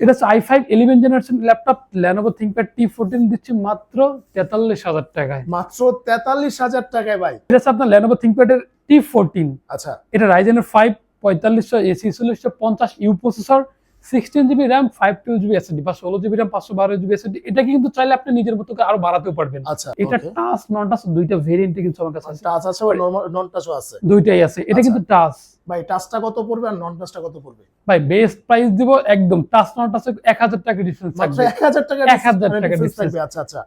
এটা হচ্ছে I five eleven generation laptop Lenovo ThinkPad T fourteen দিচ্ছি মাত্র তেতাল্লিশ হাজার টাকায়। মাত্র তেতাল্লিশ হাজার টাকায় ভাই। এটা হচ্ছে আপনার ল্যানোভো এর টি ফোরটিন আচ্ছা। এটা রাইজেনের ফাইভ পঁয়তাল্লিশশো এসি চল্লিশশো পঞ্চাশ U processor sixteen GB RAM five two GB SSD বা ষোলো জিবি র্যাম পাঁচশো বারো জিবি এসএসডি এটা কিন্তু চাইলে আপনি নিজের মতো আরও বাড়াতেও পারবেন। আচ্ছা এটা টাচ নন টাচ দুইটা ভেরিয়েন্টে কিন্তু আমার কাছে আছে। টাচ আছে নন টাচও আছে? দুইটাই আছে। এটা আচ্ছা। কিন্তু টাচ ভাই টাচটা কত পড়বে আর নন টাচটা কত পড়বে? ভাই বেস্ট প্রাইস দিব একদম টাচ নন টাচ এক হাজার টাকা ডিফারেন্স থাকবে। এক হাজার টাকা 1000 টাকা difference difference। থাকবে আচ্ছা আচ্ছা।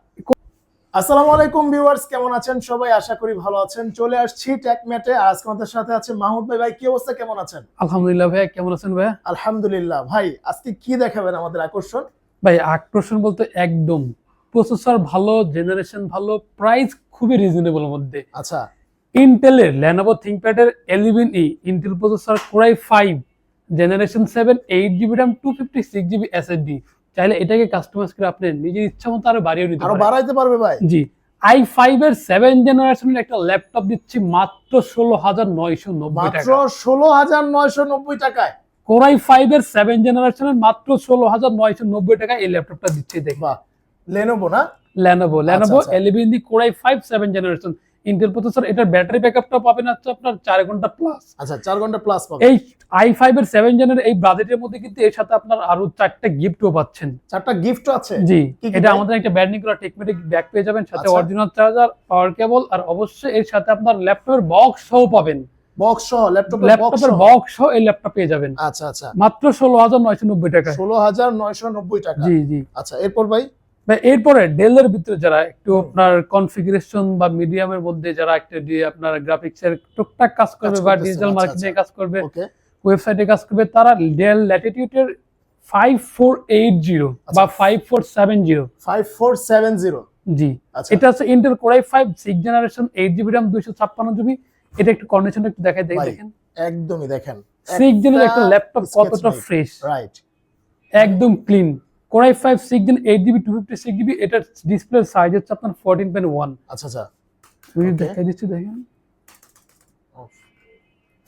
আসসালামু আলাইকুম ভিউয়ার্স কেমন আছেন সবাই? আশা করি ভালো আছেন। চলে আসছি টেক ম্যাটে আর আজকে আমাদের সাথে আছে মাহমুদ ভাই। ভাই কি অবস্থা? কেমন আছেন? আলহামদুলিল্লাহ ভাই কেমন আছেন ভাই? আলহামদুলিল্লাহ। ভাই আজকে কি দেখাবেন আমাদের আকর্ষণ? ভাই আকর্ষণ বলতে একদম প্রসেসর ভালো জেনারেশন ভালো প্রাইস খুবই রিজনেবল মধ্যে। আচ্ছা। ইন্টেলের Lenovo থিঙ্কপ্যাডের eleven E Intel processor core i five generation seven eight GB RAM two fifty six GB SSD চাইলে এটাকে কাস্টমাইজ করে আপনি নিজের ইচ্ছা মতো আরও বাড়িয়ে নিতে আরও বাড়াইতে পারবে ভাই? জি। আই ফাইভ এর সেভেন জেনারেশনের একটা ল্যাপটপ দিচ্ছি মাত্র ষোলো হাজার নয়শো নব্বই মাত্র ষোলো হাজার নয়শো নব্বই টাকায়? কোরাই ফাইভ এর সেভেন জেনারেশনের মাত্র ষোলো হাজার নয়শো নব্বই টাকা এই ল্যাপটপটা দিচ্ছি দেখবা লেনোভো না? ল্যানোভো আচ্ছা। Eleven the core i five seven generation Intel processor এটার ব্যাটারি ব্যাকআপটা পাবেন হচ্ছে আপনার চার ঘণ্টা প্লাস আচ্ছা চার ঘণ্টা প্লাস পাবে এই আই ফাইভ এর সেভেন জেনের এই বাজেটের মধ্যে কিন্তু এর সাথে আপনার আরও চারটা গিফটও পাচ্ছেন। চারটা গিফট আছে? জি এটা আমাদের একটা ব্যান্ডিং করা টেকমেটিক ব্যাগ পেয়ে যাবেন সাথে। অরিজিনাল চার্জার পাওয়ার কেবল আর অবশ্যই এর সাথে আপনার ল্যাপটপের বক্স সহ পাবেন। বক্স সহ ল্যাপটপের বক্স ল্যাপটপের বক্স সহ এই ল্যাপটপ পেয়ে যাবেন। আচ্ছা আচ্ছা। মাত্র ষোলো হাজার নয়শো নব্বই টাকা ষোলো হাজার নয়শো নব্বই টাকা। জি জি। আচ্ছা এরপর ভাই, এরপরে ডেলের ভিতরে যারা একটু আপনার কনফিগারেশন বা মিডিয়ামের মধ্যে যারা একটু দিয়ে আপনার গ্রাফিক্স এর টুকটাক কাজ করবে বা ডিজিটাল আচ্ছা, মার্কেটিং আচ্ছা। কাজ করবে ওয়েবসাইটে কাজ করবে তারা ডেল ল্যাটিটিউডের ফাইভ ফোর এইট জিরো বা আচ্ছা। Five four seven zero five four seven zero জি। আচ্ছা। এটা হচ্ছে Intel core i five six generation eight GB RAM দুইশো ছাপ্পান্ন জিবি এটা একটু কন্ডিশন একটু দেখাই দেখে দেখেন একদমই দেখেন। সিক্স জেনের একটা ল্যাপটপ কতটা ফ্রেশ রাইট একদম clean core i five six gen eight GB two fifty six GB এটার ডিসপ্লে সাইজ হচ্ছে আপনার ফোরটিন পয়েন্ট ওয়ান আচ্ছা আচ্ছা। দেখাই দিচ্ছি দেখেন।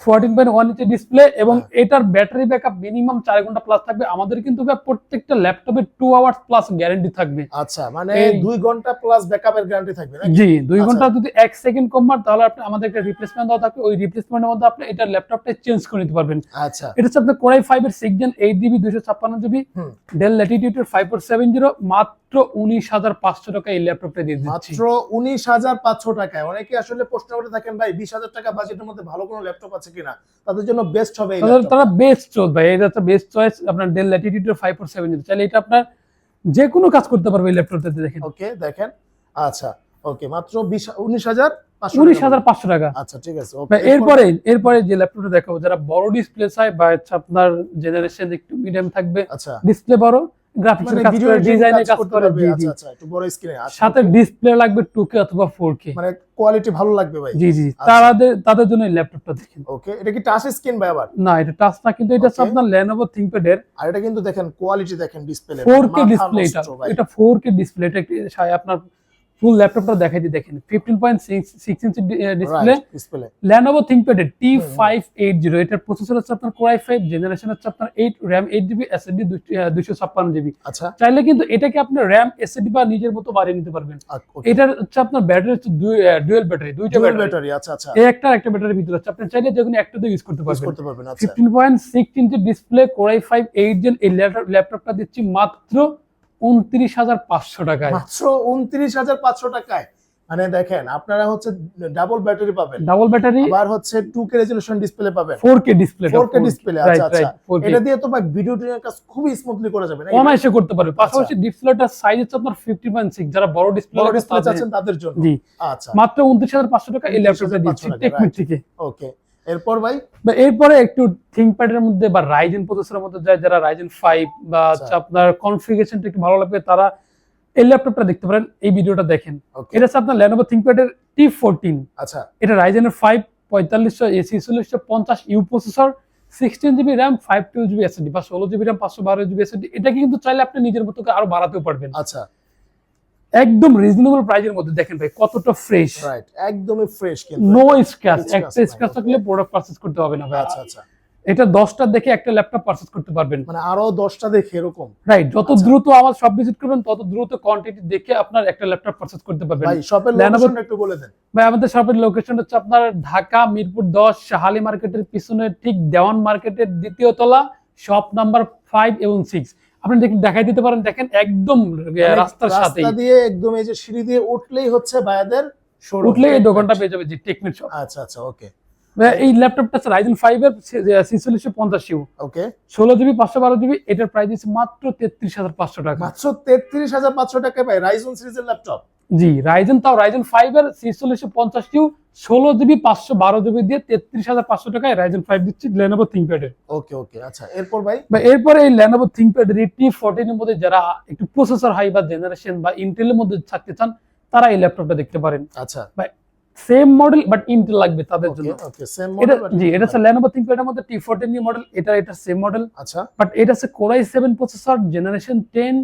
Fourteen point one inch display এবং হ্যাঁ। এটার ব্যাটারি ব্যাকআপ মিনিমাম চার ঘণ্টা প্লাস থাকবে। আমাদের কিন্তু প্রত্যেকটা ল্যাপটপে টু আওয়ার্স প্লাস গ্যারেন্টি থাকবে। আচ্ছা মানে দুই ঘণ্টা প্লাস ব্যাকআপের গ্যারান্টি থাকবে জি দুই আচ্ছা। ঘণ্টা যদি এক সেকেন্ড কম মার তাহলে আপনি আমাদের একটা রিপ্লেসমেন্ট দেওয়া থাকবে। ওই রিপ্লেসমেন্টের মধ্যে আপনি এটার ল্যাপটপটা চেঞ্জ করে নিতে পারবেন। আচ্ছা। এটা হচ্ছে আপনার কোরাই ফাইভ এর সিক্স জেন এইট জিবি দুইশো ছাপ্পান্ন জিবি ডেল ল্যাটিটিউডের ফাইভ ফোর সেভেন জিরো মাত্র উনিশ হাজার পাঁচশো টাকা এই ল্যাপটপটা দিয়ে দিচ্ছি। মাত্র উনিশ হাজার পাঁচশো টাকায় অনেকে আসলে প্রশ্ন করে থাকেন ভাই বিশ হাজার টাকা বাজেটের মধ্যে ভালো কোনো ল্যাপটপ আছে কিনা? তাদের জন্য বেস্ট হবে। তারা বেস্ট চয়েস ভাই। এটা হচ্ছে বেস্ট চয়েস আপনার ডেল ল্যাটিটিউডের ফাইভ ফোর সেভেন চাইলে এটা আপনার যে কোনো কাজ করতে পারবে এই ল্যাপটপটাতে দেখেন। ওকে দেখেন। আচ্ছা ওকে মাত্র বিশ উনিশ হাজার পাঁচশো উনিশ হাজার পাঁচশো টাকা। আচ্ছা ঠিক আছে ওকে এরপরে এরপরে যে ল্যাপটপটা দেখাবো যারা বড় ডিসপ্লে চায় বা আপনার জেনারেশন একটু মিডিয়াম থাকবে আচ্ছা। ডিসপ্লে বড় গ্রাফিক্সের মানে কাজ করে ডিজাইনের কাজ করে জি জি আচ্ছা আচ্ছা একটু বড় স্ক্রিনে সাথে ডিসপ্লে লাগবে 2K অথবা 4K মানে কোয়ালিটি ভালো লাগবে ভাই। জি জি আচ্ছা। তাদের তাদের জন্য এই ল্যাপটপটা দেখেন। ওকে এটা কি টাচ স্ক্রিন ভাই আবার? না এটা টাচ না কিন্তু এটা হচ্ছে. আপনার Lenovo ThinkPad এর আর এটা কিন্তু দেখেন কোয়ালিটি দেখেন ডিসপ্লে ফোর কে ডিসপ্লে এটা এটা ফোর কে ডিসপ্লে এটা আপনার ফুল ল্যাপটপটা দেখাই দিয়ে দেখেন fifteen point six inch display Lenovo ThinkPad এর টি। ফাইভ এইট জিরো এটার প্রসেসর হচ্ছে আপনার কোরাই ফাইভ জেনারেশন হচ্ছে আপনার eight RAM eight GB SSD দুইশো ছাপ্পান্ন জিবি আচ্ছা। চাইলে কিন্তু এটাকে আপনি র্যাম এসএসডি বা নিজের মতো বাড়িয়ে নিতে পারবেন। এটার হচ্ছে আপনার ব্যাটারি হচ্ছে ডুয়েল ব্যাটারি দুইটা ব্যাটারি আচ্ছা আচ্ছা। এই একটা একটা ব্যাটারি ভিতরে আছে আপনি চাইলে যে কোনো একটা দিয়ে ইউজ করতে পারবেন। করতে পারবেন আচ্ছা। Fifteen point six inch display core i five eight gen এই ল্যাপটপটা দিচ্ছি মাত্র উনত্রিশ হাজার পাঁচশো টাকায়। মাত্র উনত্রিশ হাজার পাঁচশো টাকায়। মানে দেখেন আপনারা হচ্ছে ডাবল ব্যাটারি পাবেন। ডাবল ব্যাটারি আবার হচ্ছে টু কে রেজলিউশন ডিসপ্লে পাবেন। Four K display four K display আচ্ছা আচ্ছা। এটা দিয়ে তো ভাই ভিডিও টিনের কাজ খুবই স্মুথলি করা যাবে না অনায়াসে করতে পারবে। পাশাপাশি ডিসপ্লেটার সাইজ হচ্ছে আপনার ফিফটি পয়েন্ট সিক্স যারা বড় ডিসপ্লে বড় ডিসপ্লে চাচ্ছেন তাদের জন্য। জি। আচ্ছা। মাত্র উনত্রিশ হাজার পাঁচশো টাকা এই ল্যাপটপটা 29,500 দিচ্ছি। টাকা, টেকমিট থেকে। ওকে এরপর ভাই? এরপরে একটু থিঙ্কপ্যাডের মধ্যে বা রাইজেন প্রসেসরের মধ্যে যায় যারা রাইজেন ফাইভ বা আচ্ছা। আপনার কনফিগারেশনটা একটু ভালো লাগবে তারা এই ল্যাপটপটা দেখতে পারেন এই ভিডিওটা দেখেন। এটা হচ্ছে আপনার ল্যানোভো থিঙ্কপ্যাডের টি ফোরটিন আচ্ছা। এটা রাইজেনের ফাইভ পঁয়তাল্লিশশো এসি চল্লিশশো পঞ্চাশ U processor sixteen GB RAM five two GB SSD বা ষোলো জিবি র্যাম পাঁচশো বারো জিবি এসএসডি এটাকে কিন্তু চাইলে আপনি নিজের মতো করে আরও বাড়াতেও পারবেন। আচ্ছা। একদম রিজনেবল প্রাইজের মধ্যে। দেখেন ভাই কতটা ফ্রেশ রাইট একদমই ফ্রেশ কিন্তু। নো স্ক্র্যাচ একটা স্ক্র্যাচ থাকলে প্রোডাক্ট পারচেজ করতে হবে না ভাই। আচ্ছা আচ্ছা। এটা দশটা দেখে একটা ল্যাপটপ পারচেস করতে পারবেন। মানে আরও দশটা দেখে এরকম? রাইট যত আচ্ছা। দ্রুত আমার সব ভিজিট করবেন তত দ্রুত কোয়ান্টিটি দেখে আপনার একটা ল্যাপটপ পারচেস করতে পারবেন। ভাই শপের লোকেশনটা একটু বলে দেন। ভাই আমাদের শপের লোকেশন হচ্ছে আপনার ঢাকা মিরপুর দশ শাহালি মার্কেটের পিছনে ঠিক দেওয়ান মার্কেটের দ্বিতীয় তলা শপ নাম্বার ফাইভ এবং সিক্স আপনি দেখে দেখাই দিতে পারেন দেখেন একদম মানে রাস্তার সাথে দিয়ে একদম এই যে সিঁড়ি দিয়ে উঠলেই হচ্ছে বায়াদের শোরুম উঠলে এই দোকানটা পেয়ে যাবে জি টেকনিক শপ আচ্ছা আচ্ছা ওকে এই ল্যাপটপটা আছে রাইজেন ফাইভ এর ছিচল্লিশশো পঞ্চাশ ইউ ওকে ষোলো জিবি পাঁচশো বারো জিবি এটার প্রাইস মাত্র তেত্রিশ হাজার পাঁচশো টাকা। মাত্র তেত্রিশ হাজার পাঁচশো টাকা ভাই রাইজন সিরিজের ল্যাপটপ জি রাইজেন তাও রাইজেন ফাইভ এর ছিচল্লিশশো পঞ্চাশ ইউ ষোলো জিবি পাঁচশো বারো জিবি দিয়ে তেত্রিশ হাজার পাঁচশো টাকায় রাইজেন ফাইভ দিচ্ছি লেনোভো থিঙ্কপ্যাডের ওকে ওকে আচ্ছা এরপর ভাই? বা এরপরে এই লেনোভো থিঙ্কপ্যাড টি ফোরটিনের মধ্যে যারা একটু প্রসেসর হাই বা জেনারেশন বা ইন্টেলের মধ্যে থাকতে চান তারা এই ল্যাপটপটা দেখতে পারেন। আচ্ছা। সেম মডেল বাট ইন্টেল লাগবে তাদের জন্য। ওকে সেম এটা জি এটা হচ্ছে লেনোভো থিঙ্কপ্যাডের মধ্যে টি ফোরটিন মডেল এটা এটা সেম মডেল আচ্ছা। বাট এটা হচ্ছে core i seven processor generation ten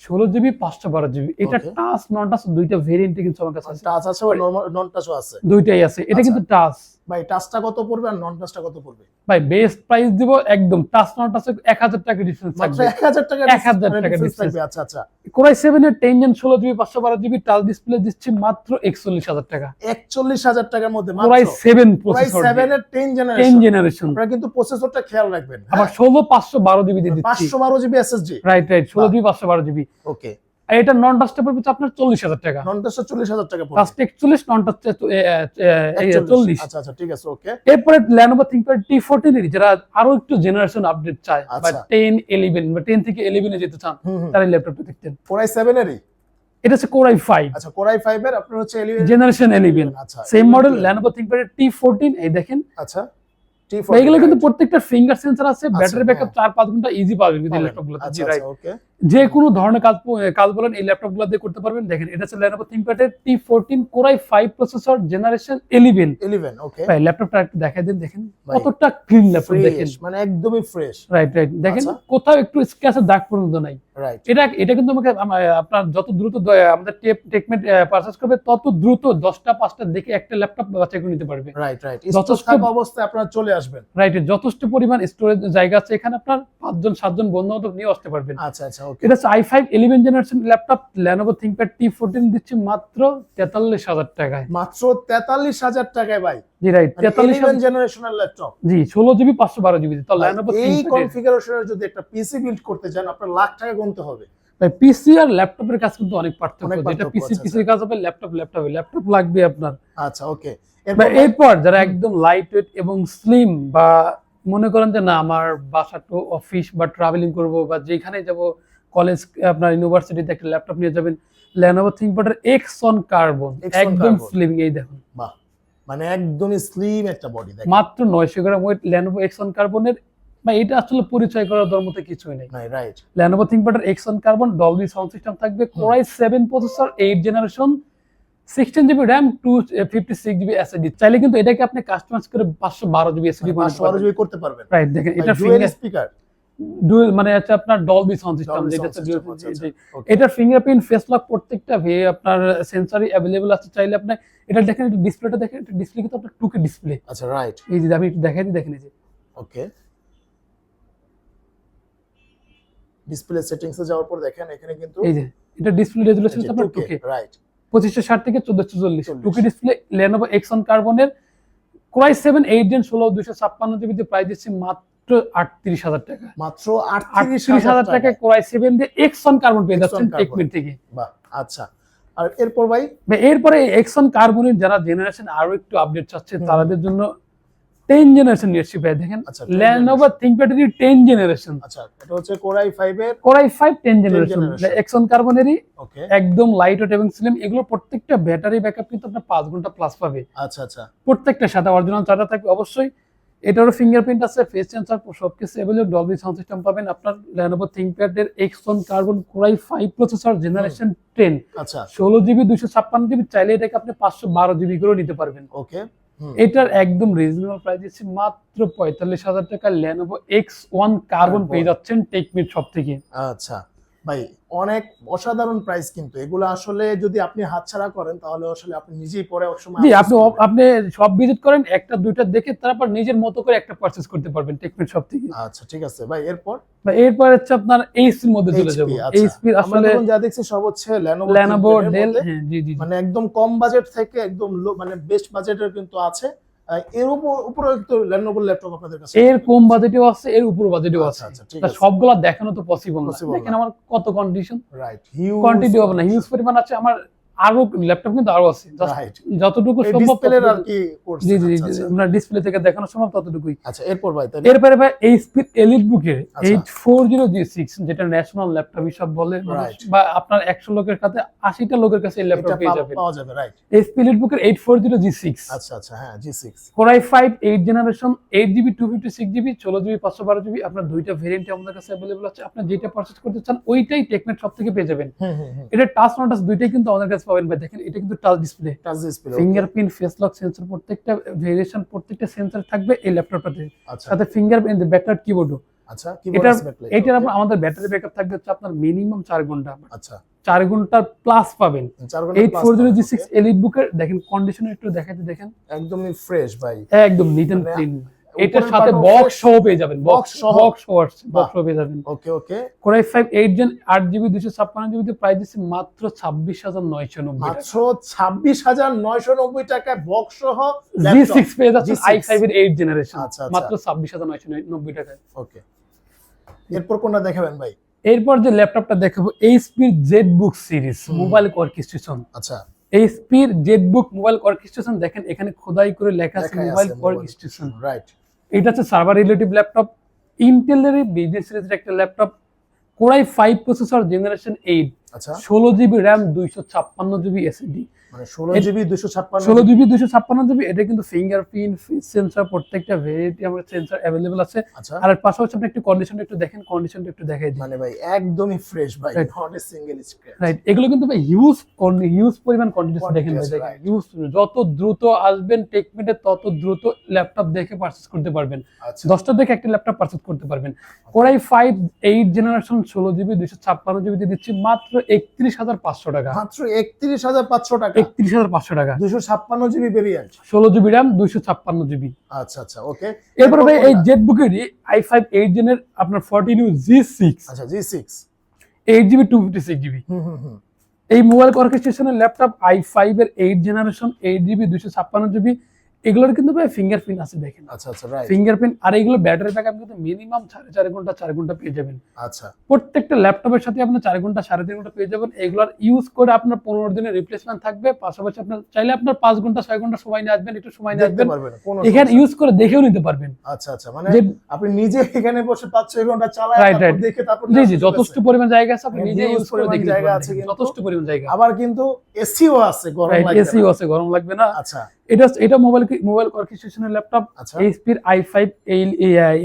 ষোলো জিবি পাঁচশো বারো জিবি এটা টাচ নন টাচ দুইটা ভেরিয়েন্টে কিন্তু আমার কাছে আছে। টাচ আছে নন টাচও আছে? দুইটাই আছে। এটা আচ্ছা। কিন্তু টাচ ভাই টাচটা কত পড়বে আর নন টাচটা কত পড়বে? ভাই বেস্ট প্রাইস দিব একদম টাচ নন টাচ টাকা ডিফারেন্স থাকবে। এক হাজার টাকা 1000 টাকা difference difference। থাকবে আচ্ছা আচ্ছা। কোরাই এর জেন ষোলো জিবি পাঁচশো বারো জিবি টাচ ডিসপ্লে দিচ্ছি মাত্র একচল্লিশ হাজার টাকা। একচল্লিশ হাজার টাকার মধ্যে কোরাই মাত্র। প্রসেসর এর টেন টেন জেনারেশন জেনারেশন আপনারা কিন্তু প্রসেসরটা খেয়াল রাখবেন। আবার ষোলো পাঁচশো বারো জিবি দিয়ে দিচ্ছি। পাঁচশো বারো জিবি এসএসডি রাইট রাইট ষোলো বাহ। জিবি পাঁচশো বারো জিবি ওকে আর এটা নন টাচটা পড়বে আপনার চল্লিশ হাজার টাকা। নন টাচটা চল্লিশ হাজার টাকা টাচটা একচল্লিশ নন টাচটা চল্লিশ। আচ্ছা আচ্ছা ঠিক আছে ওকে এরপরে ল্যানোভো থিঙ্কপ্যাড টি ফোরটিন যারা আরও একটু জেনারেশন আপডেট চায় বা আচ্ছা। টেন ইলেভেন বা টেন থেকে ইলেভেনে যেতে চান তারা ল্যাপটপটা দেখতেন। কোরাই সেভেন এরই? এটা হচ্ছে কোরাই ফাইভ আচ্ছা কোরাই ফাইভ এর আপনার হচ্ছে জেনারেশন ইলেভেন আচ্ছা same model Lenovo ThinkPad T fourteen এই দেখেন। আচ্ছা এগুলো কিন্তু প্রত্যেকটা ফিঙ্গার সেন্সর আছে আচ্ছা, ব্যাটারি ব্যাকআপ হ্যাঁ। চার পাঁচ ঘণ্টা ইজি পাবেন কিন্তু এই ল্যাপটপ গুলোতে আচ্ছা রাইট আচ্ছা ওকে যে কোনো ধরনের কাজ কাজ বলেন এই ল্যাপটপগুলো দিয়ে করতে পারবেন। দেখেন এটা হচ্ছে Lenovo থিঙ্কপ্যাডের T fourteen core i five processor generation eleven eleven okay ভাই ল্যাপটপটা একটু দেখাই দিন দেখেন কতটা ক্লিন ল্যাপটপ দেখেন। মানে একদমই ফ্রেশ রাইট রাইট দেখেন আচ্ছা। কোথাও একটু স্ক্র্যাচের দাগ পর্যন্ত নাই। রাইট এটা এটা কিন্তু আমাকে আপনার যত দ্রুত আমাদের টেপ টেকমেট পারচেজ করবে তত দ্রুত দশটা পাঁচটা দেখে একটা ল্যাপটপ বাচ্চা করে নিতে পারবে। রাইট রাইট যথেষ্ট- অবস্থায় আপনারা চলে আসবেন। রাইট যথেষ্ট পরিমাণ স্টোরেজ জায়গা আছে এখানে আপনার পাঁচজন সাতজন বন্ধু নিয়ে আসতে পারবেন। আচ্ছা আচ্ছা এটা হচ্ছে I five eleven generation laptop Lenovo ThinkPad T fourteen দিচ্ছে মাত্র তেতাল্লিশ হাজার টাকায়। মাত্র তেতাল্লিশ হাজার টাকায় ভাই। জি রাইট তেতাল্লিশ ইলেভেন জেনারেশনের ল্যাপটপ জি ষোলো জিবি পাঁচশো বারো জিবি তো। ল্যানোভো এই কনফিগারেশনের যদি একটা পিসি বিল্ড করতে চান আপনার লাখ টাকা গুনতে হবে। পিসি আর ল্যাপটপের কাজ কিন্তু অনেক পার্থক্য যেটা পিসি পিসির কাজ হবে ল্যাপটপ ল্যাপটপে ল্যাপটপ লাগবে আপনার। আচ্ছা ওকে এরপর যারা একদম লাইট ওয়েট এবং স্লিম বা মনে করেন যে না আমার বাসা টু অফিস বা ট্রাভেলিং করব বা যেখানে যাব কলেজ আপনার ইউনিভার্সিটিতে একটা ল্যাপটপ নিয়ে যাবেন। ল্যানোভো থিঙ্কপ্যাডের এক্স অন কার্বন একদম স্লিম এই দেখুন। বাহ মানে একদমই স্লিম একটা বডি দেখেন। মাত্র নয়শো gram weight Lenovo X one কার্বনের বা এটা আসলে পরিচয় করার দর মতো কিছুই নেই। নাই right Lenovo থিঙ্কপ্যাডের X one carbon Dolby sound system থাকবে core i seven processor eight generation sixteen GB RAM two fifty six GB SSD চাইলে কিন্তু এটাকে আপনি কাস্টমাইজ করে পাঁচশো বারো জিবি এসএসডি পাঁচশো বারো জিবি করতে পারবেন। রাইট দেখেন এটা ফিঙ্গার স্পিকার ডুয়েল মানে হচ্ছে আপনার ডলবি সাউন্ড সিস্টেম যেটা হচ্ছে. এটার ফিঙ্গারপ্রিন্ট ফেস লক প্রত্যেকটা ভে আপনার সেন্সরই অ্যাভেলেবল আছে চাইলে আপনি এটা দেখেন এটা ডিসপ্লেটা দেখেন এটা ডিসপ্লে কিন্তু আপনার টুকে ডিসপ্লে আচ্ছা রাইট এই যে আমি একটু দেখাই দিই দেখেন এই যে। ওকে ডিসপ্লে সেটিংস এ যাওয়ার পর দেখেন এখানে কিন্তু এই যে এটা ডিসপ্লে রেজুলেশন আপনার টুকে রাইট পঁচিশশো ষাট থেকে চোদ্দশো চল্লিশ। 40 ডিসপ্লে লেনোভো এক্সন কার্বনের সেভেন এইট জেন ষোলো দুইশো ছাপ্পান্ন জিবিতে প্রাইস দিচ্ছি মাত্র আটত্রিশ হাজার টাকা। মাত্র আটত্রিশ হাজার কোরাই সেভেন দিয়ে এক্সন কার্বন পেয়ে যাচ্ছেন থেকে। আচ্ছা। আর এরপর ভাই? এরপরে এক্সন কার্বনের যারা জেনারেশন আরও একটু আপডেট চাচ্ছে তাদের জন্য টেন জেনারেশন নিয়েছি ভাই দেখেন। আচ্ছা, 10 ল্যানোভো টেন জেনারেশন আচ্ছা এটা হচ্ছে কোরাই ফাইভ এর core i five ten generation X one কার্বনেরই একদম লাইট ওয়েট এবং স্লিম এগুলো প্রত্যেকটা ব্যাটারি ব্যাকআপ কিন্তু আপনার পাঁচ ঘণ্টা প্লাস পাবে। আচ্ছা আচ্ছা। প্রত্যেকটা সাথে অরিজিনাল চার্জার থাকবে। অবশ্যই এটারও ফিঙ্গারপ্রিন্ট আছে ফেস সেন্সর সবকিছু অ্যাভেলেবল ডলবি সাউন্ড সিস্টেম পাবেন। আপনার ল্যানোভো থিঙ্কপ্যাড এর X one carbon core i five processor generation ten আচ্ছা। ষোলো জিবি দুশো ছাপ্পান্ন জিবি চাইলে এটাকে আপনি পাঁচশো বারো জিবি করেও নিতে পারবেন। ওকে এটার একদম রিজনেবল প্রাইস দিচ্ছে মাত্র পঁয়তাল্লিশ হাজার টাকা ল্যানোভো এক্স ওয়ান কার্বন। পেয়ে যাচ্ছেন টেকমিট সব থেকে। আচ্ছা। ভাই অনেক অসাধারণ প্রাইস কিন্তু। এগুলো আসলে যদি আপনি হাতছাড়া করেন তাহলে আসলে আপনি নিজেই পরে সময় জি আপনি আপনি সব ভিজিট করেন একটা দুইটা দেখে তারপর নিজের মতো করে একটা পারচেজ করতে পারবেন টেকমেট শপ থেকে। আচ্ছা ঠিক আছে। ভাই এরপর? বা এরপর হচ্ছে আপনার এইচপির মধ্যে চলে যাব। আচ্ছা। এইচপির আমরা আসলে যা দেখছি সব হচ্ছে Lenovo এর ডেল হ্যাঁ জি জি। মানে একদম কম বাজেট থেকে একদম লো মানে বেস্ট বাজেটের কিন্তু আছে। এর উপর উপরে তো Lenovo ল্যাপটপ আপনাদের কাছে এর কম বাজেটেও আছে এর উপর বাজেটেও আচ্ছা, আছে। আচ্ছা, ঠিক আছে। সবগুলা দেখানো তো পসিবল না। এখানে দেখেন আমার কত কন্ডিশন রাইট হিউজ কোয়ান্টিটি হবে না। হিউজ পরিমাণ আছে। আমার আরও ল্যাপটপ কিন্তু আরও আছে। যতটুকু সম্ভব আর কি জি জি আচ্ছা। আমরা ডিসপ্লে থেকে দেখানো সম্ভব ততটুকুই। আচ্ছা এরপর ভাই তাহলে? এরপরে ভাই এইচপি এলিট বুকের আচ্ছা। Eight four zero G six যেটা ন্যাশনাল ল্যাপটপ হিসাব বলে বা আপনার একশো লোকের কাছে আশিটা লোকের কাছে এই ল্যাপটপ পেয়ে যাবেন। পাওয়া যাবে রাইট এইচপি এলিট বুকের আচ্ছা আচ্ছা হ্যাঁ G six core i five eight generation আপনার দুইটা ভেরিয়েন্টে আমাদের কাছে অ্যাভেলেবল আছে। আপনার যেটা পারচেস করতে চান ওইটাই টেকনেট সব থেকে পেয়ে যাবেন। এটা টাচ নট টাচ দুইটাই কিন্তু আমাদের কাছে পাবেন ভাই দেখেন এটা কিন্তু touch display touch display fingerprint face lock sensor প্রত্যেকটা ভেরিয়েশন প্রত্যেকটা সেন্সর থাকবে এই ল্যাপটপটাতে আচ্ছা। সাথে ফিঙ্গারপ্রিন্ট ব্যাকলাইট কিবোর্ডও আচ্ছা কি এটার আপনার আমাদের ব্যাটারি ব্যাকআপ থাকবে হচ্ছে আপনার মিনিমাম চার ঘণ্টা। আচ্ছা। প্লাস পাবেন? এলিট বুকের দেখেন কন্ডিশন একটু দেখাতে দেখেন। একদমই ফ্রেশ ভাই। একদম নিট এন্ড মানে ক্লিন উপরের এটার সাথে বক্স সহ পেয়ে যাবেন বক্স সহ? বক্স সহ বক্স সহ পেয়ে যাবেন। Okay okay. Core i five eight gen আট জিবি দুশো ছাপ্পান্ন জিবিতে প্রাইস দিচ্ছে মাত্র ছাব্বিশ হাজার নয়শো নব্বই মাত্র ছাব্বিশ হাজার নয়শো নব্বই টাকায় বক্স সহ পেয়ে যাচ্ছে G6 আই ফাইভ এর এইট জেনারেশন আচ্ছা, আচ্ছা। মাত্র ছাব্বিশ হাজার নয়শো নব্বই টাকায়। ওকে। এরপর কোনটা দেখাবেন ভাই? এরপর যে ল্যাপটপটা দেখাবো এইচপির Z book series. Mobile orchestration আচ্ছা। এইচপির জেড বুক মোবাইল অর্কেস্ট্রেশন দেখেন এখানে খোদাই করে লেখা আছে মোবাইল অর্কেস্ট্রেশন রাইট এটা হচ্ছে সার্ভার রিলেটিভ ল্যাপটপ ইন্টেলের বিজনেস সিরিজের একটা laptop core i five processor generation eight আচ্ছা। ষোলো জিবি র্যাম দুইশো ছাপ্পান্ন জিবি এসএসডি মানে ষোলো জিবি দুশো ছাপ্পান্ন ষোলো জিবি দুইশো ছাপ্পান্ন জিবি এটা কিন্তু ফিঙ্গারপ্রিন্ট সেন্সর প্রত্যেকটা ভেরিয়েটি আমার সেন্সর অ্যাভেলেবল আছে। আচ্ছা। আর পাশাপাশি আপনি একটু কন্ডিশনটা একটু দেখেন কন্ডিশনটা একটু দেখাই মানে ভাই একদমই ফ্রেশ ভাই not a single scratch right এগুলো কিন্তু ভাই হিউজ হিউজ পরিমাণ কোয়ান্টিটি দেখেন ভাই দেখেন। হিউজ যত দ্রুত আসবেন টেকমিটে তত দ্রুত ল্যাপটপ দেখে পারচেস করতে পারবেন। আচ্ছা। দশটা দেখে একটা ল্যাপটপ পারচেস করতে পারবেন। Core i five eight generation ষোলো জিবি দুইশো ছাপ্পান্ন জিবিতে দিচ্ছি মাত্র একত্রিশ হাজার পাঁচশো টাকা। মাত্র একত্রিশ হাজার পাঁচশো টাকা। একত্রিশ হাজার পাঁচশো টাকা। দুশো ছাপ্পান্ন জিবি ভেরিয়েন্ট ষোলো জিবি র্যাম দুইশো ছাপ্পান্ন জিবি। আচ্ছা আচ্ছা ওকে এরপর ভাই এই জেট বুকের আই ফাইভ এইট জেনের আপনার ফর্টি নিউ জি সিক্স আচ্ছা G six eight GB two fifty six GB hmm hmm hmm. এই মোবাইল অর্কেস্ট্রেশনের ল্যাপটপ আই ফাইভ এর এইট জেনারেশন এইট জিবি দুইশো ছাপ্পান্ন জিবি এগুলোর কিন্তু ভাই ফিঙ্গারপ্রিন্ট আছে দেখেন। আচ্ছা আচ্ছা রাইট ফিঙ্গারপ্রিন্ট আর এগুলো ব্যাটারি ব্যাকআপ কিন্তু মিনিমাম সাড়ে চার ঘণ্টা চার ঘণ্টা পেয়ে যাবেন। আচ্ছা। প্রত্যেকটা ল্যাপটপের সাথে আপনার চার ঘণ্টা সাড়ে তিন ঘণ্টা পেয়ে যাবেন। এগুলোর ইউজ করে আপনার পনেরো দিনের রিপ্লেসমেন্ট থাকবে। পাশাপাশি আপনার চাইলে আপনার পাঁচ ঘণ্টা ছয় ঘণ্টা সময় নিয়ে আসবেন একটু সময় নিয়ে আসবেন। এখানে ইউজ করে দেখেও নিতে পারবেন। আচ্ছা আচ্ছা মানে আপনি নিজে এখানে বসে পাঁচ ছয় ঘণ্টা চালায় তারপর দেখে তারপর জি জি যথেষ্ট পরিমাণ জায়গা আছে আপনি মানে নিজে ইউজ করে পরিমাণ দেখে জায়গা জায়গা আছে আছে কিন্তু। যথেষ্ট পরিমাণ জায়গা আবার কিন্তু এসিও আছে গরম রাইট লাগবে এসিও আছে গরম লাগবে না। আচ্ছা। এটা এটা মোবাইল মোবাইল অর্কেস্ট্রেশনের ল্যাপটপ এইচপির আই ফাইভ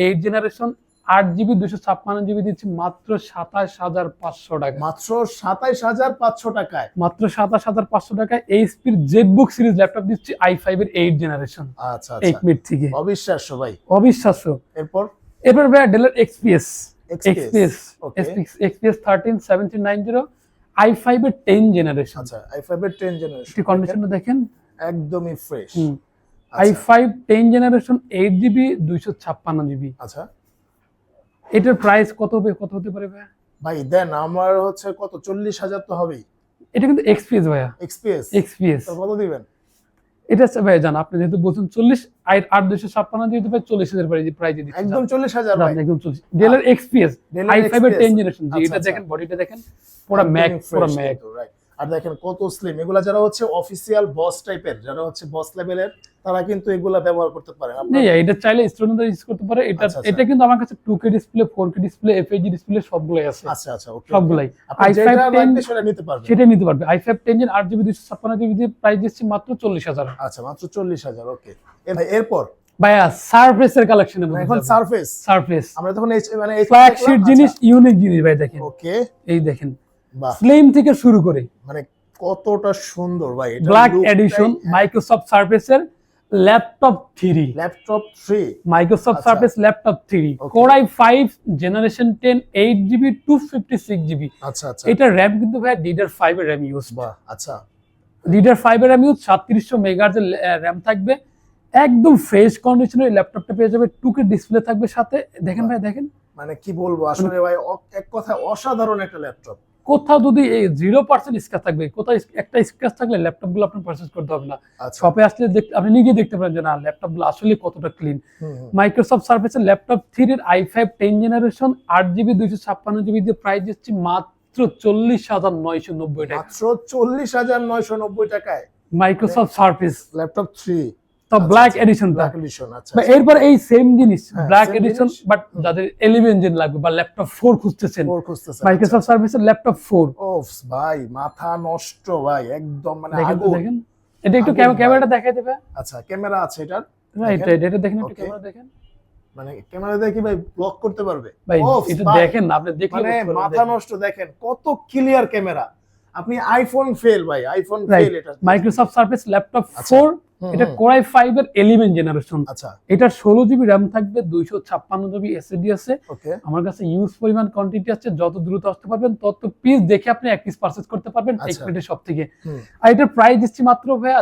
এইট জেনারেশন আট জিবি দুশো ছাপ্পান্ন জিবি দিচ্ছি মাত্র সাতাশ হাজার পাঁচশো টাকা মাত্র সাতাইশ হাজার পাঁচশো টাকায়। মাত্র সাতাশ হাজার পাঁচশো টাকা এইচপির জেড বুক সিরিজ ল্যাপটপ দিচ্ছি আই ফাইভ এর এইট জেনারেশন আচ্ছা এইট আচ্ছা মিনিট থেকে। অবিশ্বাস্য ভাই। অবিশ্বাস্য। এরপর? এরপর ভাই ডেলের XPS XPS. XPS thirteen seventeen nine zero I five এর টেন জেনারেশন আচ্ছা আই ফাইভ এর টেন জেনারেশন কন্ডিশনটা দেখেন। একদমই fresh I five ten generation eight GB দুইশো ছাপ্পান্ন জিবি আচ্ছা। এটার প্রাইস কত হবে কত হতে পারে ভাইয়া? ভাই দেন আমার হচ্ছে কত চল্লিশ হাজার তো হবেই। এটা কিন্তু এক্সপিএস ভাইয়া। এক্সপিএস এক্সপিএস কত দিবেন? এটা হচ্ছে ভাইয়া জান আপনি যেহেতু বলছেন চল্লিশ আট দুইশো ছাপ্পান্ন যেহেতু ভাই চল্লিশ হাজার প্রাইজ দিচ্ছি একদম চল্লিশ হাজার ভাই। একদম চল্লিশ। ডেলের এক্সপিএস আই এর ফাইভ এর টেন জেনারেশন জি আচ্ছা, এটা আচ্ছা। দেখেন বডিটা দেখেন পুরো ম্যাক পুরো ম্যাক right. আর দেখেন কত স্লিম এগুলা যারা হচ্ছে অফিসিয়াল বস টাইপের যারা হচ্ছে বস লেভেলের তারা কিন্তু এগুলা ব্যবহার করতে পারে। জি এটা চাইলে স্টুডেন্টরা ইউজ করতে পারে। এটা আচ্ছা, আচ্ছা। এটা কিন্তু আমার কাছে two K display four K display FHD display সবগুলাই আছে। আচ্ছা আচ্ছা ওকে সবগুলাই। আপনি আই যেটা ফাইভ টেন লাগবে সেটা নিতে পারবেন। সেটাই নিতে পারবে। আই ফাইভ টেন আট জিবি দুইশো ছাপ্পান্ন জিবি দিয়ে প্রাইস দিচ্ছি মাত্র চল্লিশ হাজার। আচ্ছা মাত্র চল্লিশ হাজার ওকে এরপর? ভাইয়া সারফেসের কালেকশনে এখন সারফেস সারফেস আমরা তখন এই- মানে ফ্ল্যাগশিট জিনিস ইউনিক জিনিস ভাই দেখেন। ওকে এই দেখেন। স্লিম থেকে শুরু করে। মানে কতটা সুন্দর ভাই এটা black edition Microsoft সার্ফেসের laptop three laptop three Microsoft. Surface laptop three Okay. Core i five generation ten eight GB two fifty six GB আচ্ছা আচ্ছা। এটা র্যাম কিন্তু ভাই ডিডার ফাইভ এর র্যাম ইউজ বা আচ্ছা। ডিডার ফাইভ এর র্যাম ইউজ সাতত্রিশশো মেগাহার্জের র্যাম থাকবে। একদম ফ্রেশ কন্ডিশনের ল্যাপটপটা পেয়ে যাবে। টুকে ডিসপ্লে থাকবে সাথে। দেখেন ভাই দেখেন। মানে কি বলব আসলে ভাই এক কথা অসাধারণ একটা ল্যাপটপ কোথাও যদি এই জিরো পার্সেন্ট স্ক্র্যাচ থাকবে কোথাও একটা স্ক্র্যাচ থাকলে ল্যাপটপগুলো আপনার পারচেস করতে হবে না। আচ্ছা। শপে আসলে আপনি নিজে দেখতে পারেন যে না ল্যাপটপগুলো আসলে কতটা ক্লিন। মাইক্রোসফট সার্ফেসের ল্যাপটপ থ্রির আই ফাইভ টেন জেনারেশন আট জিবি দুইশো ছাপ্পান্ন জিবি দিয়ে প্রাইস দিচ্ছি মাত্র চল্লিশ হাজার নয়শো নব্বই টাকা। মাত্র চল্লিশ হাজার নয়শো নব্বই টাকায়। মাইক্রোসফট সার্ফেস ল্যাপটপ থ্রি তো ব্ল্যাক এডিশনটা এরপর এই সেম জিনিস ব্ল্যাক এডিশন। বাট যাদের ইলেভেন জেন লাগবে বা ল্যাপটপ ফোর খুঁজতেছেন মাইক্রোসফট সার্ভিসের ল্যাপটপ ফোর ভাই মাথা নষ্ট ভাই একদম মানে দেখেন এটা একটু ক্যামেরাটা দেখাই দেবে। আচ্ছা ক্যামেরা আছে এটার? রাইট রাইট এটা দেখেন একটু ক্যামেরা দেখেন। মানে ক্যামেরা দিয়ে কি ভাই ব্লক করতে পারবে? ভাই এটা দেখেন আপনি দেখলে মানে মাথা নষ্ট দেখেন কত ক্লিয়ার ক্যামেরা। আপনি আইফোন ফেল ভাই আইফোন ফেল এটা। মাইক্রোসফট সার্ভিস ল্যাপটপ আচ্ছা। ফোর হুম, এটা কোরাই ফাইভ এর ইলেভেন জেনারেশন আচ্ছা। এটার ষোলো জিবি র্যাম থাকবে দুইশো ছাপ্পান্ন জিবি এসএডি আছে। আমার কাছে ইউজ পরিমাণ কোয়ান্টিটি আছে যত দ্রুত আসতে পারবেন তত পিস দেখে আপনি এক পিস পারচেস করতে পারবেন আচ্ছা। টেকমিটের সব থেকে আর এটার প্রাইস দিচ্ছি মাত্র ভাইয়া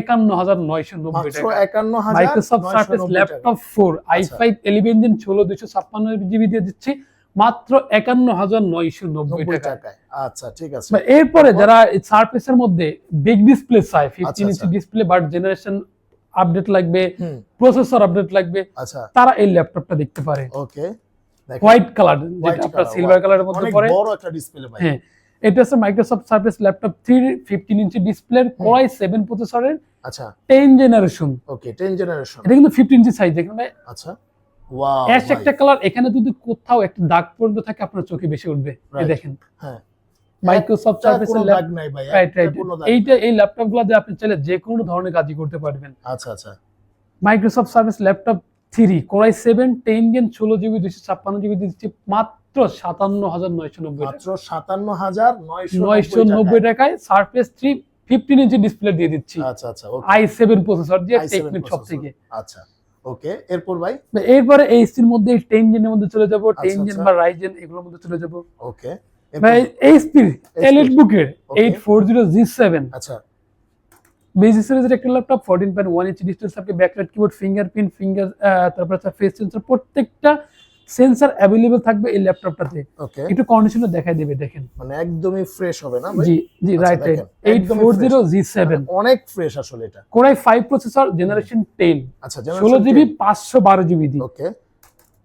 একান্ন হাজার নয়শো নব্বই টাকা। Microsoft surface laptop four I. Five eleven gen ষোলো দুইশো ছাপ্পান্ন জিবি দিয়ে দিচ্ছি। মাত্র একান্ন হাজার নয়শো নব্বই নব্বই টাকা টাকায়। আচ্ছা ঠিক আছে। এরপরে যারা মধ্যে বিগ ডিসপ্লে চায় fifteen inch display but generation update লাগবে প্রসেসর আপডেট লাগবে আচ্ছা। তারা এই ল্যাপটপটা দেখতে পারে। ওকে হোয়াইট কালার যেটা আপনার সিলভার কালারের মধ্যে পড়ে। বড় একটা ডিসপ্লে ভাই। হ্যাঁ এটা হচ্ছে Microsoft surface laptop three fifteen inch ডিসপ্লের কোরাই সেভেন প্রসেসরের আচ্ছা। টেন জেনারেশন ওকে 10 জেনারেশন এটা কিন্তু ফিফটিন ইঞ্চি সাইজ এখানে আচ্ছা। অ্যাশ একটা কালার এখানে যদি কোথাও একটা দাগ পর্যন্ত থাকে আপনার চোখে বেশি উঠবে। দেখেন। হ্যাঁ। মাইক্রোসফট দাগ নাই ভাই রাইট রাইট এইটা এই ল্যাপটপগুলো দিয়ে আপনি চাইলে যে কোনো ধরনের কাজই করতে পারবেন। আচ্ছা আচ্ছা। Microsoft service laptop three core i seven ten gen ষোলো জিবি ছাপ্পান্ন জিবি দিচ্ছি মাত্র সাতান্ন হাজার নয়শো নব্বই মাত্র সাতান্ন হাজার নয়শো নব্বই টাকায় surface three fifteen inch display দিয়ে দিচ্ছি। আচ্ছা আচ্ছা আই সেভেন প্রসেসর দিয়ে টেকনিক সব থেকে। আচ্ছা। ওকে এরপর ভাই? এরপরে এইচপির মধ্যে টেন জেনের মধ্যে চলে যাব টেন জেন আচ্ছা। বা রাইজেন এগুলোর মধ্যে চলে যাব। ওকে এইচপির এলিট বুকের সেভেন আচ্ছা। বেসিক সিরিজের একটা laptop fourteen point one inch digital circuit backlight keyboard fingerprint finger তারপর হচ্ছে ফেস সেন্সর প্রত্যেকটা সেন্সর অ্যাভেলেবল থাকবে এই ল্যাপটপটাতে। ওকে একটু কন্ডিশনে দেখাই দেবে দেখেন। মানে একদমই ফ্রেশ হবে না ভাই? জি জি right right eight four. Zero G seven অনেক ফ্রেশ আসলে এটা। Core i five processor generation ten আচ্ছা ষোলো জিবি পাঁচশো বারো জিবি দিয়ে। ওকে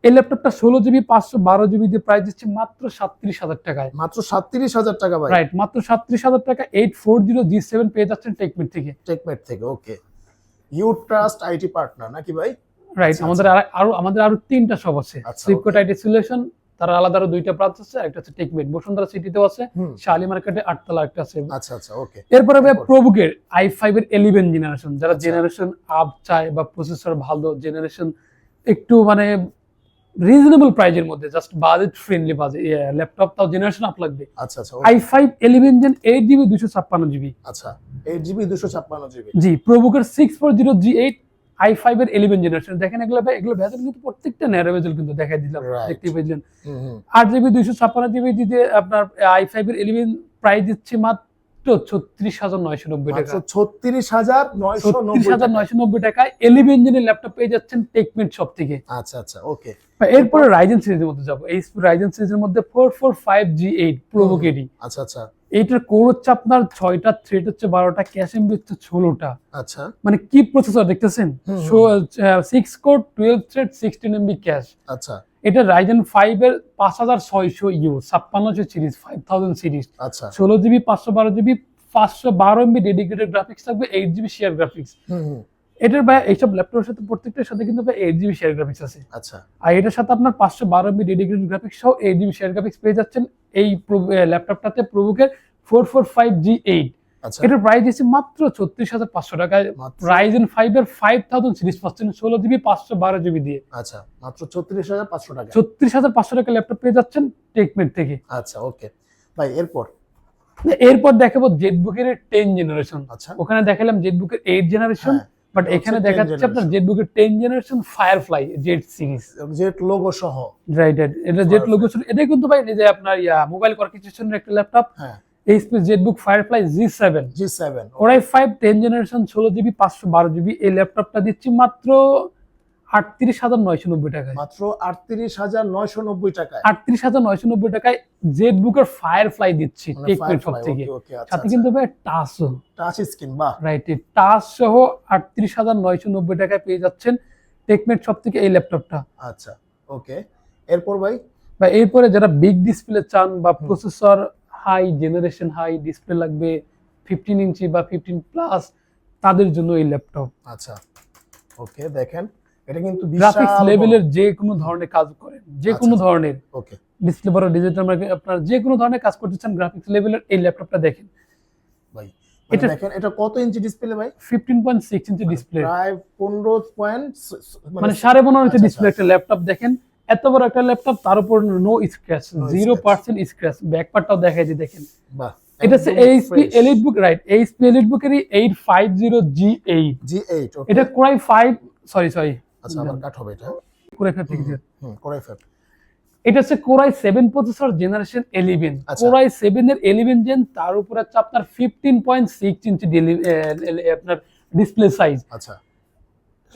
এই ল্যাপটপটা ষোলো জিবি পাঁচশো বারো জিবি দিয়ে প্রাইস দিচ্ছে মাত্র সাতত্রিশ হাজার টাকায়। মাত্র সাতত্রিশ হাজার টাকা ভাই। রাইট মাত্র সাতত্রিশ হাজার টাকা eight four zero G seven পেয়ে যাচ্ছেন টেকমেট থেকে। টেকমেট থেকে okay you trust IT partner নাকি ভাই? রাইট আচ্ছা, আমাদের আর- আরও আমাদের আরও তিনটা আছে। আচ্ছা, সলিউশন তার আলাদা আরও দুইটা আছে একটা হচ্ছে টেকমেট বসুন্ধরা সিটিতেও আছে শালি মার্কেটে আটতলা একটা আছে। আচ্ছা আচ্ছা ওকে এরপরে প্রবুকের আই ফাইভ এর ইলেভেন জেনারেশন যারা আচ্ছা। জেনারেশন আপ চায় বা প্রসেসর ভালো জেনারেশন একটু মানে রিজনেবল প্রাইজের মধ্যে just budget friendly budget laptop তাও জেনারেশন আপ লাগবে। আচ্ছা আচ্ছা I five eleven gen eight GB দুশো ছাপ্পান্ন জিবি আচ্ছা এইট জিবি দুশো ছাপ্পান্ন জিবি জি প্রবুকের six four zero G eight I five এর ইলেভেন জেনারেশন দেখেন এগুলো এগুলো ভেজাল কিন্তু প্রত্যেকটা ন্যারো ভেজাল কিন্তু দেখাই দিলাম। দেখতে পেয়েছিলেন আট জিবি দুইশো ছাপ্পান্ন জিবি দিতে আপনার আই ফাইভ এর ইলেভেন প্রাইস দিচ্ছে মাত্র ছত্রিশ হাজার নয়শো নব্বই টাকা। ছত্রিশ হাজার ছত্রিশ হাজার নয়শো নব্বই টাকায় ইলেভেন জেনের ল্যাপটপ পেয়ে যাচ্ছেন টেকমিট শপ থেকে। আচ্ছা আচ্ছা ওকে এরপরে রাইজেন সিরিজের মধ্যে যাব। এই রাইজেন সিরিজের মধ্যে four four five G eight প্রোভোকেডি আচ্ছা আচ্ছা। এইটার কোর হচ্ছে আপনার ছয়টা থ্রেড হচ্ছে বারোটা ক্যাশ এমবি হচ্ছে ষোলোটা। আচ্ছা। মানে কি প্রসেসর দেখতেছেন? Six core twelve thread sixteen MB cache আচ্ছা। এটা রাইজেন ফাইভ এর পাঁচ হাজার ছয়শো ইউ ছাপ্পান্নশো সিরিজ ফাইভ থাউজেন্ড সিরিজ আচ্ছা। ষোলো জিবি পাঁচশো বারো জিবি পাঁচশো বারো এমবি ডেডিকেটেড গ্রাফিক্স থাকবে এইট জিবি শেয়ার গ্রাফিক্স এটার ভাই এইসব ল্যাপটপের সাথে প্রত্যেকটার সাথে কিন্তু ভাই এইট জিবি শেয়ার গ্রাফিক্স আছে। আচ্ছা। আর এটার সাথে আপনার পাঁচশো বারো এমবি ডেডিকেটেড গ্রাফিক্স সহ এইট জিবি শেয়ার গ্রাফিক্স পেয়ে যাচ্ছেন এই ল্যাপটপটাতে প্রবুকের four four five G eight আচ্ছা। এটার প্রাইস দিচ্ছে মাত্র ছত্রিশ হাজার পাঁচশো টাকায়। রাইজেন ফাইভ এর ফাইভ থাউজেন্ড সিরিজ পাচ্ছেন ষোলো জিবি পাঁচশো বারো জিবি দিয়ে। আচ্ছা মাত্র ছত্রিশ হাজার পাঁচশো টাকা ছত্রিশ হাজার পাঁচশো টাকা ল্যাপটপ পেয়ে যাচ্ছেন টেকমেট থেকে। আচ্ছা ওকে ভাই এরপর? এরপর দেখাবো জেটবুকের টেন জেনারেশন আচ্ছা। ওখানে দেখালাম জেটবুকের এইট জেনারেশন বাট এখানে 10 দেখাচ্ছে আপনার জেটবুকের ten generation Firefly jet series jet logo সহ। রাইট এটা জেট লোগো সহ এটা কিন্তু ভাই যে আপনার ইয়া মোবাইল অর্কেস্ট্রেশনের একটা ল্যাপটপ হ্যাঁ। HP jetbook Firefly G seven G seven core i five ten generation ষোলো জিবি পাঁচশো বারো জিবি এই ল্যাপটপটা দিচ্ছি মাত্র আটত্রিশ হাজার নয়শো নব্বই টাকায়। মাত্র আটত্রিশ হাজার নয়শো নব্বই টাকায়। আটত্রিশ হাজার নয়শো নব্বই টাকায় জেট বুকের ফায়ার ফ্লাই দিচ্ছি সব থেকে আচ্ছা, সাথে আচ্ছা। কিন্তু ভাই টাচও টাচ স্ক্রিন বাহ। রাইট টাচ সহ আটত্রিশ হাজার নয়শো নব্বই টাকায় পেয়ে যাচ্ছেন টেকমেট সব থেকে এই ল্যাপটপটা। আচ্ছা ওকে এরপর ভাই? বা এরপরে যারা বিগ ডিসপ্লে চান বা processor high generation high display লাগবে ফিফটিন ইঞ্চি বা ফিফটিন প্লাস তাদের জন্য এই ল্যাপটপ। আচ্ছা ওকে দেখেন। এটা কিন্তু গ্রাফিক্স লেভেলের যে কোনো ধরনের কাজ করেন যে কোনো আচ্ছা। ধরনের ওকে। ডিসপ্লে বড় ডিজিটাল মার্কেট আপনার যে কোনো ধরনের কাজ করতে চান গ্রাফিক্স লেভেলের এই ল্যাপটপটা দেখেন। ভাই মানে এটা- দেখেন এটা কত ইঞ্চি ডিসপ্লে ভাই? Fifteen point six inch display প্রায় পনেরো পয়েন্ট মানে সাড়ে পনেরো ইঞ্চি আচ্ছা, ডিসপ্লে একটা ল্যাপটপ দেখেন। এত বড় একটা ল্যাপটপ তার উপর no scratch No zero percent scratch back পার্টটাও দেখাই দিই দেখেন। বাহ এটা হচ্ছে HP EliteBook right HP elite বুকেরই eight five zero G eight G eight okay এটা কোরাই ফাইভ সরি সরি আচ্ছা আবার কাট হবে এটা। কোরাই ফাইভ থেকে হুম কোরাই ফাইভ এটা হচ্ছে core i seven processor generation eleven. Core i seven এর এলিভেন জেন তার উপর হচ্ছে আপনার ফিফটিন পয়েন্ট সিক্স ইঞ্চি আপনার ডিসপ্লে সাইজ আচ্ছা।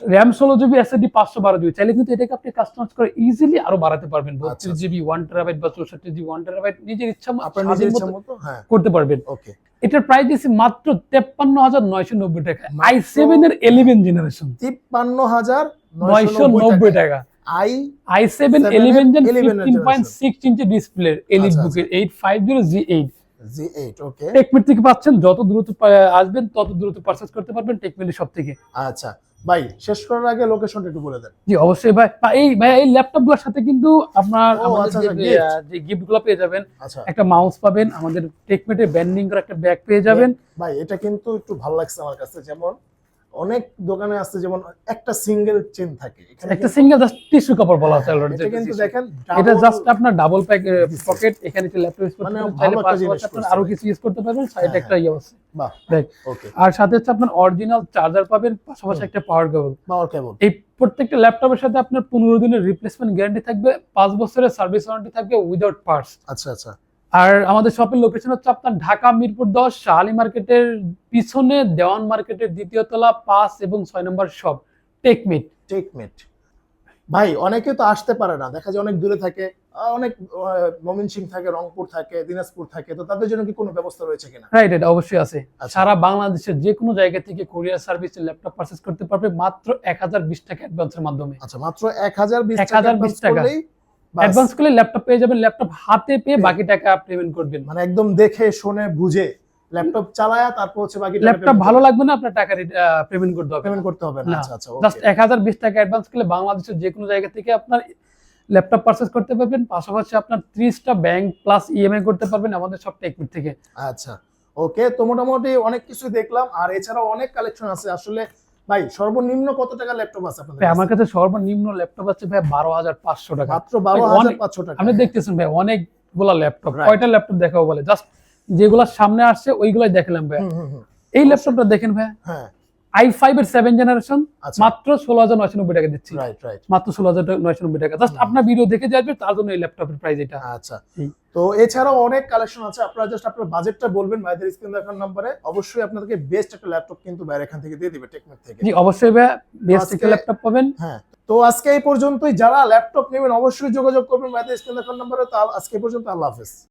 র্যাম ষোলো জিবি এসএসডি পাঁচশো বারো জিবি চাইলে কিন্তু এটাকে আপনি কাস্টমাইজ করে ইজিলি আরও বাড়াতে পারবেন। আচ্ছা, বত্রিশ জিবি ওয়ান টেরাবাইট বা চৌষট্টি জিবি ওয়ান টেরাবাইট নিজের ইচ্ছা নিজের ইচ্ছা মতো হ্যাঁ। করতে পারবেন। ওকে। এটার প্রাইস মাত্র তেপ্পান্ন হাজার নয়শো নব্বই টাকা আই সেভেন এর এলিভেন জেনারেশন তিপ্পান্ন হাজার নয়শো নব্বই টাকা। I I seven 7 eleven gen 11 fifteen point six inch display elite আচ্ছা, বুকের eight five zero G eight G eight okay Techmate থেকে পাচ্ছেন যত দ্রুত আসবেন তত দ্রুত পারচেস করতে পারবেন টেকমিটের সব থেকে আচ্ছা ভাই শেষ করার আগে লোকেশনটা একটু বলে দেন। জি অবশ্যই ভাই। এই ভাই এই ল্যাপটপগুলোর সাথে কিন্তু আপনার আমাদের আচ্ছা, যে- আচ্ছা, gift। আহ, যে গিফটগুলো পেয়ে যাবেন আচ্ছা। একটা মাউস পাবেন আমাদের টেকমেটে ব্যান্ডিং করা একটা ব্যাগ পেয়ে যাবেন। ভাই এটা কিন্তু একটু ভালো লাগছে আমার কাছে যেমন অনেক দোকানে আছে যেমন একটা সিঙ্গেল চেন থাকে। একটা সিঙ্গেল জাস্ট টিস্যু কাপড় বলা হ্যাঁ, already এটা কিন্তু দেখেন এটা জাস্ট আপনার ডাবল প্যাক পকেট এখানে একটা ল্যাপটপ ইউজ করতে মানে পারবেন আরও কিছু ইউজ করতে পারবেন সাইডে হ্যাঁ, একটা ইয়ে আছে। বাহ. ওকে আর সাথে হচ্ছে আপনার অরিজিনাল চার্জার পাবেন পাশাপাশি একটা পাওয়ার কেবল পাওয়ার কেবল এই প্রত্যেকটা ল্যাপটপের সাথে আপনার পনেরো দিনের রিপ্লেসমেন্ট গ্যারান্টি থাকবে পাঁচ বছরের সার্ভিস ওয়ারেন্টি থাকবে উইদাউট পার্টস আচ্ছা আচ্ছা। আর আমাদের শপের লোকেশন হচ্ছে আপনার ঢাকা মিরপুর দশ শাহালি মার্কেটের পিছনে দেওয়ান মার্কেটের দ্বিতীয় তলা পাঁচ এবং ছয় নম্বর শপ টেকমিট টেকমেট ভাই অনেকে তো আসতে পারে না। দেখা যায় অনেক দূরে থাকে অনেক মমিনসিং থাকে রংপুর থাকে দিনাজপুর থাকে তো তাদের জন্য কি কোনো ব্যবস্থা রয়েছে কিনা? রাইট এটা অবশ্যই আছে। আচ্ছা। সারা বাংলাদেশের যে কোনো জায়গা থেকে কোরিয়ার সার্ভিসে ল্যাপটপ করতে পারবে মাত্র এক হাজার বিশ টাকা অ্যাডভান্সের মাধ্যমে। আচ্ছা মাত্র এক হাজার বিশ 1020 টাকা। অ্যাডভান্স করলে ল্যাপটপ পেয়ে যাবেন ল্যাপটপ হাতে পেয়ে বাকি টাকা পেমেন্ট করবেন। মানে একদম দেখে শুনে বুঝে ল্যাপটপ চালায়া তারপর হচ্ছে বাকি ল্যাপটপ ভালো লাগবে না আপনার টাকা পেমেন্ট করতে হবে। পেমেন্ট করতে হবে না। আচ্ছা আচ্ছা জাস্ট okay. এক হাজার বিশ টাকা অ্যাডভান্স করলে বাংলাদেশের যে কোনো জায়গা থেকে আপনার ল্যাপটপ পারচেস করতে পারবেন। পাশাপাশি আপনার ত্রিশটা ব্যাংক প্লাস ইএমআই করতে পারবেন আমাদের সব টেকমিট থেকে। আচ্ছা ওকে তো মোটামুটি অনেক কিছু দেখলাম। আর এছাড়াও অনেক কালেকশন আছে। আসলে ভাই সর্বনিম্ন কত টাকা ল্যাপটপ আছে আপনাদের আমার কাছে? সর্বনিম্ন ল্যাপটপ আছে ভাই বারো হাজার পাঁচশো টাকা। মাত্র বারো হাজার পাঁচশো টাকা। আপনি দেখতেছেন ভাই অনেকগুলা ল্যাপটপ। কয়টা ল্যাপটপ দেখাবো বলে? জাস্ট যেগুলা সামনে আসছে ওইগুলাই দেখলাম ভাই। এই ল্যাপটপটা দেখেন ভাই। হ্যাঁ। আই ফাইভ এর সেভেন জেনারেশন আচ্ছা। মাত্র ষোলো হাজার নয়শো নব্বই টাকা দিচ্ছি। মাত্র ষোলো হাজার নয়শো নব্বই টাকা। জাস্ট আপনার ভিডিও দেখে যাবে তার জন্য এই ল্যাপটপের প্রাইস এটা। আচ্ছা। তো এছাড়াও অনেক কালেকশন আছে। আপনারা জাস্ট আপনার বাজেটটা বলবেন ভাইদের স্ক্রিন দেখার নাম্বারে অবশ্যই আপনাদেরকে বেস্ট একটা ল্যাপটপ কিন্তু বাইরে এখান থেকে দিয়ে দিবে টেকমেট থেকে। জি অবশ্যই ভাই বেস্ট আজকে- ল্যাপটপ পাবেন। হ্যাঁ। তো আজকে এই পর্যন্তই। যারা ল্যাপটপ নেবেন অবশ্যই যোগাযোগ করবেন ভাইদের স্ক্রিন দেখার নাম্বারে তো আজকে পর্যন্ত আল্লাহ হাফেজ।